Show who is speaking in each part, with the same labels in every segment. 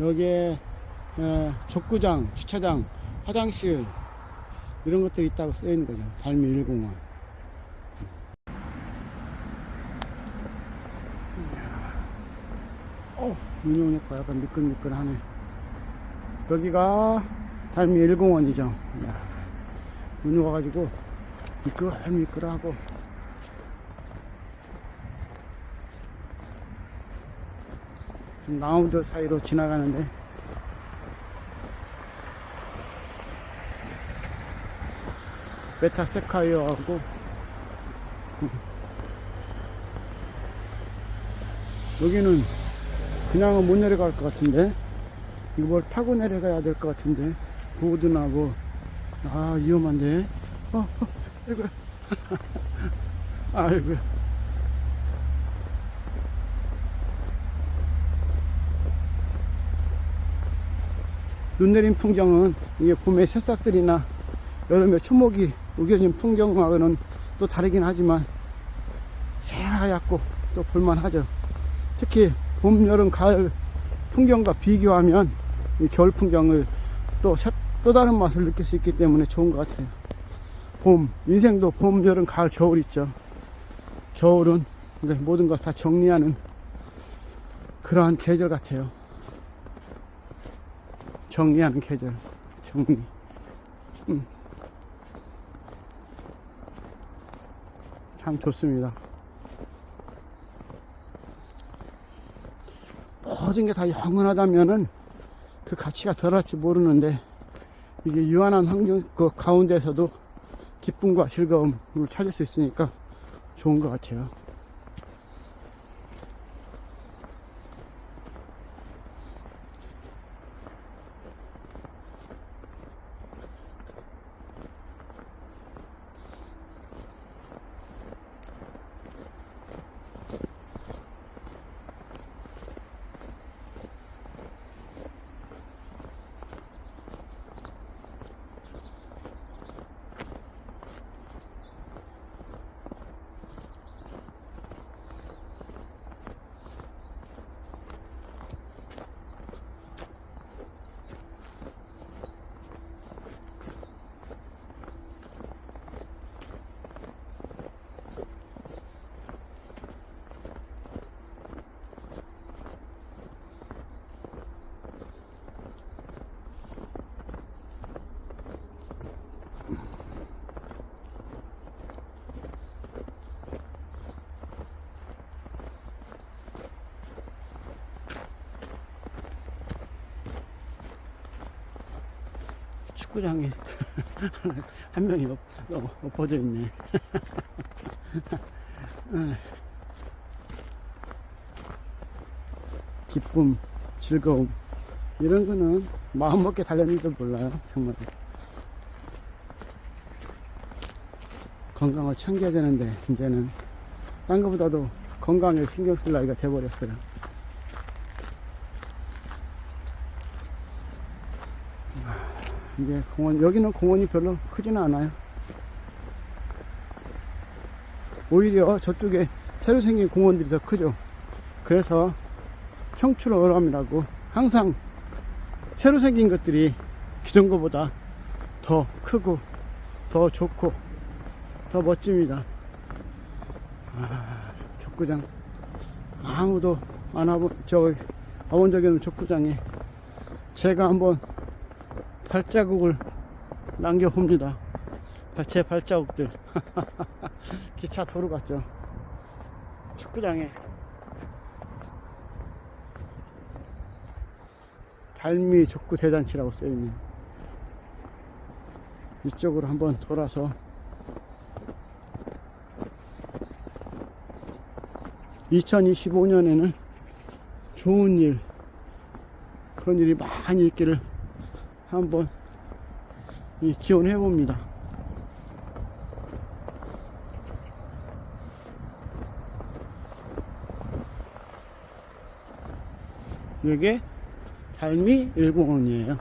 Speaker 1: 여기에 어, 족구장, 주차장, 화장실 이런 것들이 있다고 쓰여 있는 거죠. 달미 1공원. 어, 오니까 약간 미끌미끌하네. 여기가 달미 1공원이죠. 눈이 와가지고 미끌미끌하고 나무들 사이로 지나가는데. 메타세카이어하고. 여기는 그냥은 못 내려갈 것 같은데. 이걸 타고 내려가야 될 것 같은데. 보드나 뭐 아 위험한데. 어, 어 아이고 아이고 눈 내린 풍경은 이게 봄에 새싹들이나 여름에 초목이 우겨진 풍경하고는 또 다르긴 하지만 새하얗고 또 볼만하죠. 특히 봄, 여름, 가을 풍경과 비교하면 이 겨울 풍경을 또, 새- 또 다른 맛을 느낄 수 있기 때문에 좋은 것 같아요. 봄, 인생도 봄, 여름, 가을, 겨울 있죠. 겨울은 모든 걸 다 정리하는 그러한 계절 같아요. 정리하는 계절. 정리. 음. 참 좋습니다. 모든 게 다 영원하다면은 그 가치가 덜할지 모르는데 이게 유한한 환경 그 가운데서도 기쁨과 즐거움을 찾을 수 있으니까 좋은 것 같아요. 축구장에 한 명이 엎, 어, 엎어져 있네. 어. 기쁨, 즐거움 이런 거는 마음 먹게 달렸는지도 몰라요 정말 건강을 챙겨야 되는데 이제는 딴 것보다도 건강에 신경 쓸 나이가 돼버렸어요 이게 공원, 여기는 공원이 별로 크지는 않아요. 오히려 저쪽에 새로 생긴 공원들이 더 크죠. 그래서 청출어람이라고 항상 새로 생긴 것들이 기존 것보다 더 크고 더 좋고 더 멋집니다. 아, 족구장. 아무도 안 와본, 저, 와본 적이 없는 족구장에 제가 한번 발자국을 남겨봅니다. 제 발자국들. 기차 도로 같죠. 축구장에 달미 족구 대잔치라고 써있는 이쪽으로 한번 돌아서 (2025년에는) 좋은 일 그런 일이 많이 있기를 한번 이 기원해 봅니다. 이게 달미 일공원이에요.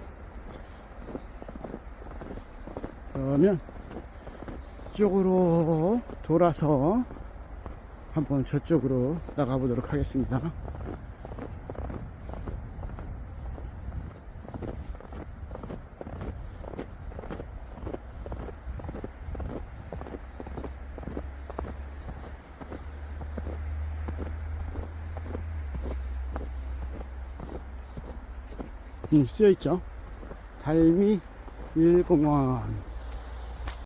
Speaker 1: 그러면 이쪽으로 돌아서 한번 저쪽으로 나가 보도록 하겠습니다. 음, 쓰여있죠? 달미 일공원